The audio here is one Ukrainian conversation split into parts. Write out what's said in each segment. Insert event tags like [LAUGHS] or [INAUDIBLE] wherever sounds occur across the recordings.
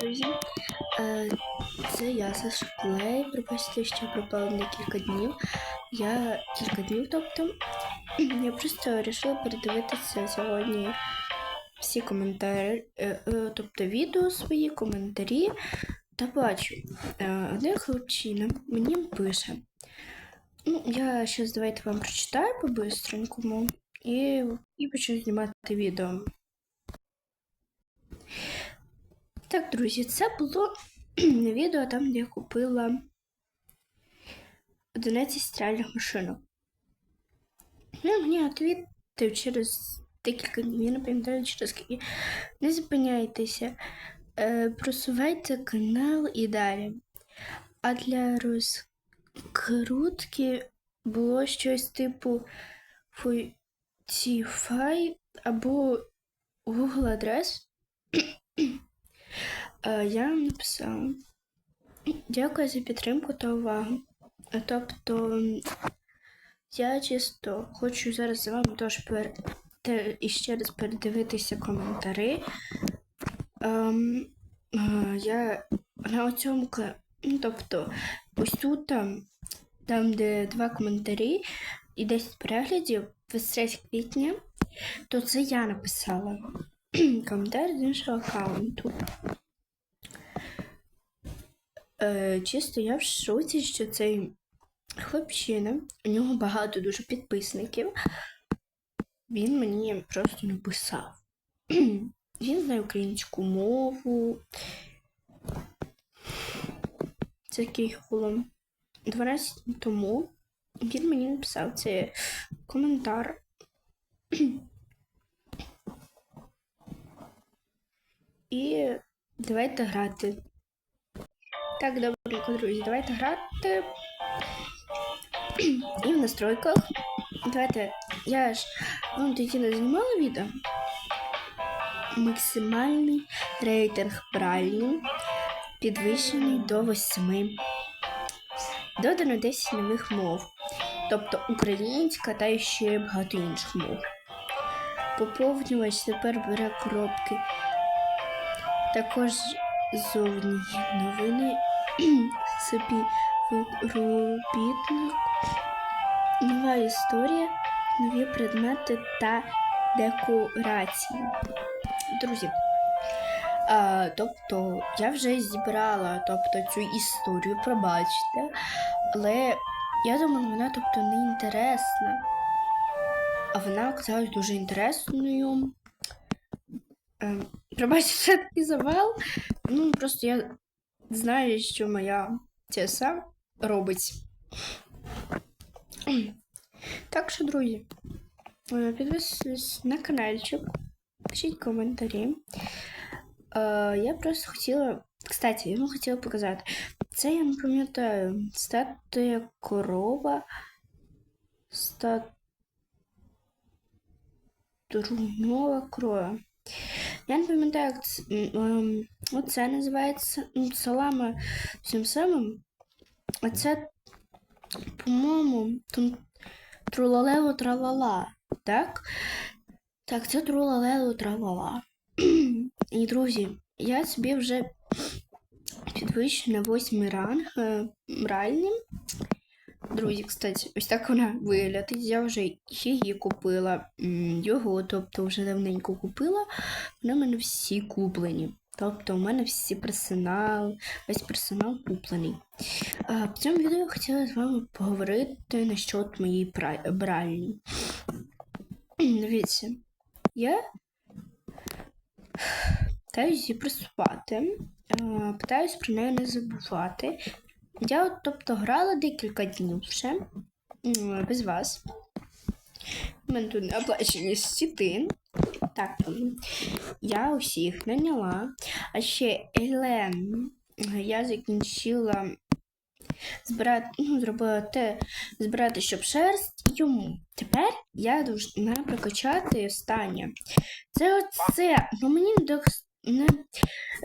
Друзі! Е, Це я Саша Клей. Пробачте, що пропала на кілька днів. Я кілька днів, тобто. Я просто вирішила передивитися сьогодні всі коментарі, е, е, тобто відео свої, коментарі. Та бачу, один хлопчина мені пише. Ну, я зараз давайте вам прочитаю по-бистренькому і, і почну знімати відео. Так, друзі, це було відео там, де я купила 11 стиральних машинок. Ну, мені відповів через декілька днів, я не пам'ятаю через скільки. Не зупиняйтеся, е, просувайте канал і далі. А для розкрутки було щось типу Spotify або Google адрес. Е, Я вам написала. Дякую за підтримку та увагу. Е, Тобто, я чисто хочу зараз з вами теж пер... те- ще раз передивитися коментарі. Ем, е, я на цьому ну, тобто, ось тут там, там, де два коментарі і 10 переглядів 23 квітня, то це я написала [CLEARS THROAT] коментар з іншого аккаунту. Е, чисто я в шоці, що цей хлопчина, у нього багато дуже підписників. Він мені просто написав. Він [CLEARS THROAT] знає українську мову. Це було 12 тому. Він мені написав це коментар. [CLEARS THROAT] І давайте грати. Так, добренько, друзі, давайте грати. І в настройках. Давайте. Я ж вам тоді не знімала відео. Максимальний рейтинг правильний, підвищений до 8. Додано 10 нових мов, тобто українська та ще багато інших мов. Поповнювач тепер бере коробки. Також зовні новини [CLEARS THROAT] собі робітник, нова історія, нові предмети та декорації. Друзі, а, тобто я вже зібрала тобто, цю історію, пробачте, але я думала, вона тобто не інтересна. А вона оказалась дуже інтересною. Пробачте, [LAUGHS] це такий завал. Ну, просто я знаю, що моя тіса робить. Так що, друзі, е, підписуйтесь на каналчик, пишіть коментарі. Е, Я просто хотіла. Кстати, я вам хотіла показати. Це я не пам'ятаю. Статуя корова. Статурнова крова. Я не пам'ятаю, як це, оце називається м, салами всім самим. А це, по-моєму, трулалево тралала. Так? Так, це трулалево тралала. І, друзі, я собі вже підвищу на восьмий ранг е, реальним. Друзі, кстати, ось так вона виглядить. Я вже її купила. Його, тобто вже давненько купила. Вони в мене всі куплені. Тобто у мене всі персонал, весь персонал куплений. А, в цьому відео я хотіла з вами поговорити насчет моєї пра- бральні. Дивіться, я [SIGHS] питаюсь її присувати, питаюсь про неї не забувати. Я, тобто, грала декілька днів м, без вас. У мене тут оплачені сіти. Так, я усіх наняла. А ще Елен я закінчила збирати, ну, зробила те, збирати, щоб шерсть йому. Тепер я должна прокачати останнє. Це оце. Ну мені не, не,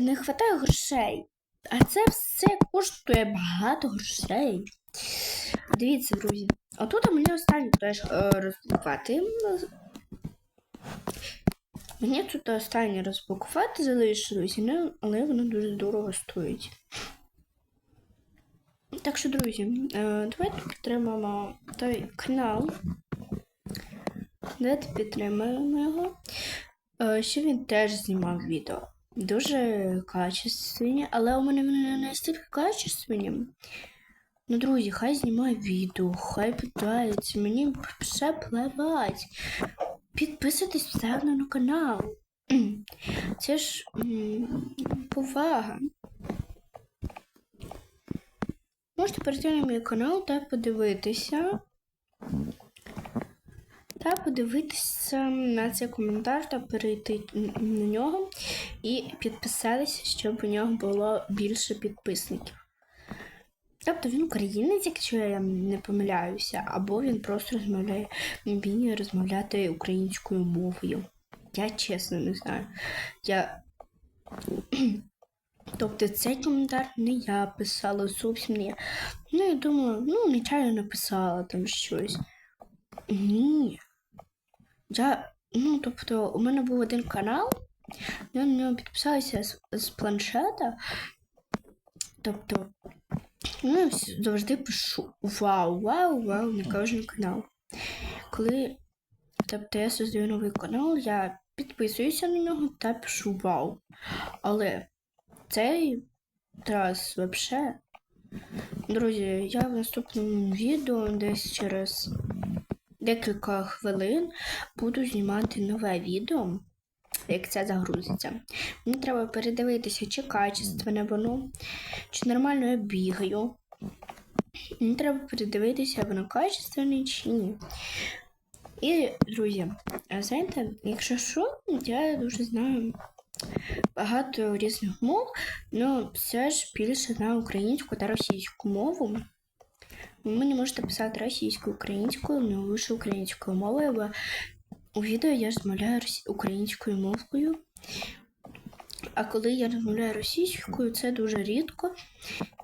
не вистачає грошей. А це все коштує багато грошей. Дивіться, друзі. Отут мені останнє теж е. Мені тут останнє розпакувати залишилось, ну, але воно дуже дорого стоїть. Так що, друзі, е, давайте підтримаємо той канал. Давайте підтримаємо його. Е, Ще він теж знімав відео. Дуже качественні, але у мене вони не настільки качественні. Ну, друзі, хай знімає відео, хай питається, мені все плевать. Підписуйтесь все на канал. [CLEARS THROAT] Це ж повага. Можете перейти на мій канал та подивитися. Та подивитися на цей коментар та перейти на нього і підписатися, щоб у нього було більше підписників. Тобто він українець, якщо я не помиляюся, або він просто розмовляє, вміє розмовляти українською мовою. Я чесно не знаю. Я... [CLEARS THROAT] Тобто цей коментар не я писала, зовсім не я. Ну, я думаю, ну, нечайно написала там щось. Ні. Я, ну, тобто, у мене був один канал, я на нього підписалася з, з планшета. Тобто, ну, завжди пишу вау, вау, вау на кожен канал. Коли тобто, я создаю новий канал, я підписуюся на нього та пишу вау. Але цей раз вообще. Друзі, я в наступному відео десь через декілька хвилин буду знімати нове відео, як це загрузиться. Мені треба передивитися, чи качественне воно, чи нормально я бігаю. Мені треба передивитися, воно качественне чи ні. І, друзі, знаєте, якщо що, я дуже знаю багато різних мов, але все ж більше знаю українську та російську мову. Мені можете писати російською, українською, але лише українською мовою, бо у відео я розмовляю українською мовою. А коли я розмовляю російською, це дуже рідко,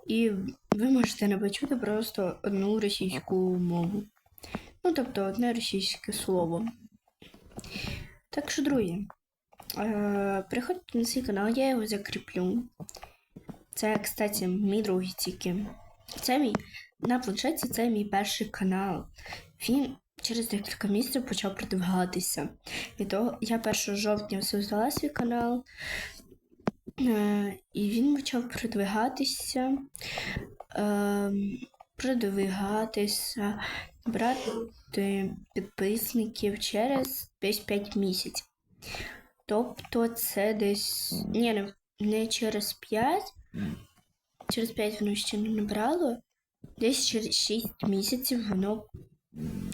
і ви можете не почути просто одну російську мову. Ну, тобто одне російське слово. Так що, друзі, е, приходьте на цей канал, я його закріплю. Це, кстати, мій другий тільки. Це мій на планшеті це мій перший канал. Він через декілька місяців почав продвигатися. І того я 1 жовтня создала свій канал, е, і він почав продвигатися, е, продвигатися, брати підписників через десь 5 місяців. Тобто це десь. Ні, не через 5. Через 5 воно ще не набрало. Десь через 6 місяців воно.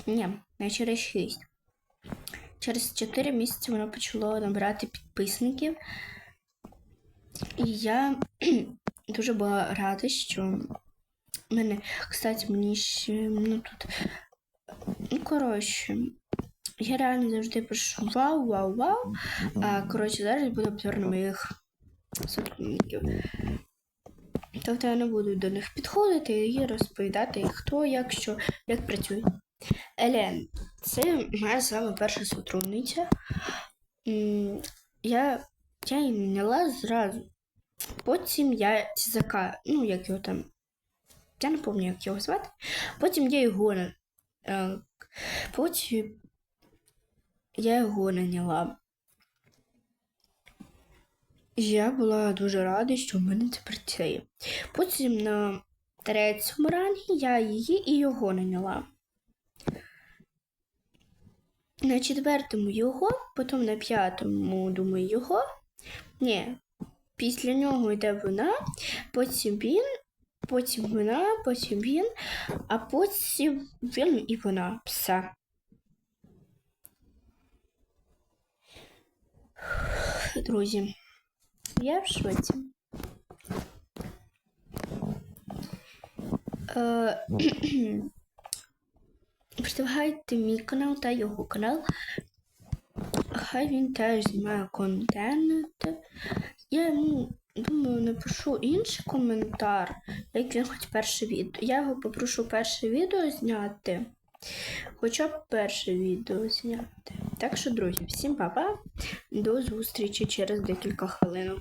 Ні, не через 6. Через 4 місяці воно почало набирати підписників. І я [CLEARS THROAT] дуже була рада, що мене, кстати, мені ще ну тут. Ну, коротше, я реально завжди пишу вау, вау, вау. А коротше, зараз буде обзор на моїх сотрудників. Тобто я не буду до них підходити і розповідати, хто, як, що, як працює. Елен, це моя саме перша сотрудниця. Я, я її наняла зразу. Потім я цізака, ну, як його там. Я не пам'ятаю, як його звати. Потім я його е, Потім я його наняла. Я була дуже рада, що в мене це працює. Потім на третьому рангі я її і його наняла. На четвертому його, потім на п'ятому, думаю, його. Ні, після нього йде вона, потім він, потім вона, потім він, а потім він і вона. Все. Друзі, я в шоці. [CLEARS THROAT] Представляйте мій канал та його канал. Хай він теж знімає контент. Я йому думаю, напишу інший коментар, як він хоч перше відео. Я його попрошу перше відео зняти. Хоча б перше відео зняти. Так що, друзі, всім па-па. До зустрічі через декілька хвилин.